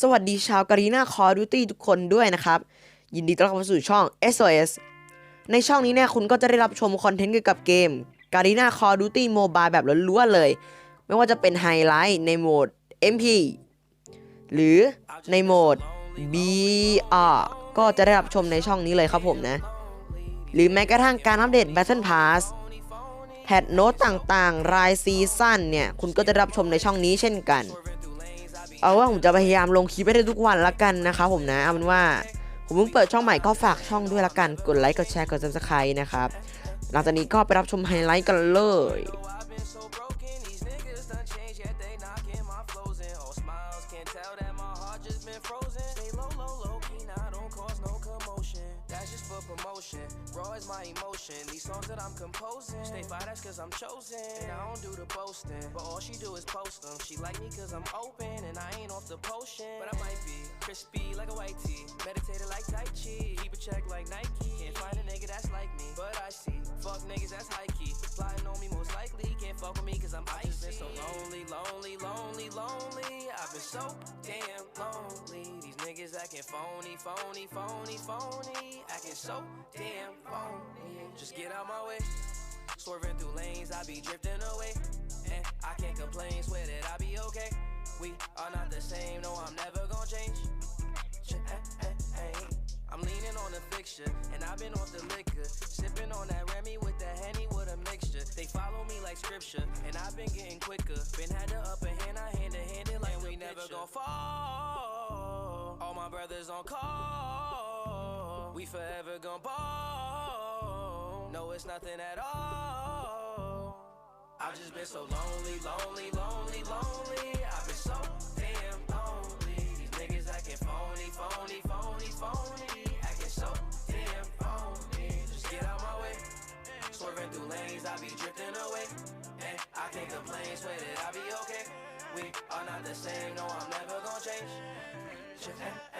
สวัสดีชาวการีนาคอร์ดูตี้ทุกคนด้วยนะครับ ยินดีต้อนรับเข้าสู่ช่อง SOS ในช่องนี้เนี่ยคุณก็จะได้รับชมคอนเทนต์เกี่ยวกับเกมการีนาคอร์ดูตี้โมบายแบบล้วนๆเลย ไม่ว่าจะเป็นไฮไลท์ในโหมด MP หรือในโหมด BR ก็จะได้รับชมในช่องนี้เลยครับผมนะ หรือแม้กระทั่งการอัปเดต Battle Pass แพทโน้ตต่างๆ รายซีซั่นเนี่ย คุณก็จะรับชมในช่องนี้เช่นกัน เอาว่าผมจะพยายามลงคลิปให้ได้ทุกวันละกันนะคะผมนะเอาเป็นว่าผมเพิ่งเปิดช่องใหม่ก็ฝากช่องด้วยละกัน กดไลค์ กดแชร์ กด subscribe นะครับ หลังจากนี้ก็ไปรับชมไฮไลท์กันเลย just for promotion. Raw is my emotion. These songs that I'm composing, stay fire, that's cause I'm chosen. And I don't do the boasting, but all she do is post them. She like me cause I'm open, and I ain't off the potion. But I might be crispy like a white tee, meditated like Tai Chi, keep a check like Nike. Can't find a nigga that's like me, but I see. Fuck niggas that's high key. Plotting on me most likely. Can't fuck with me cause I'm icy. I've Been so lonely, lonely, lonely, lonely. I've been so damn lonely. Acting phony, phony, phony, phony. Acting so damn phony. Just get out my way. Swerving through lanes, I be drifting away. And I can't complain, swear that I be okay. We are not the same, no, I'm never gonna change. Ch- eh, eh, eh. I'm leaning on the fixture, and I've been off the liquor. Sipping on that Remy with the Henny with a mixture. They follow me like scripture, and I've been getting quicker. Been had the upper hand, I hand to hand it like we never gon' fall. My brothers on call. We forever gon' ball. No, it's nothing at all. I've just been so lonely, lonely, lonely, lonely. I've been so damn lonely. These niggas acting phony, phony, phony, phony. Acting so damn phony. Just get out my way. Swerving through lanes, I be drifting away. And I can't complain, swear that I be okay. We are not the same, no, I'm never gonna change. Ch-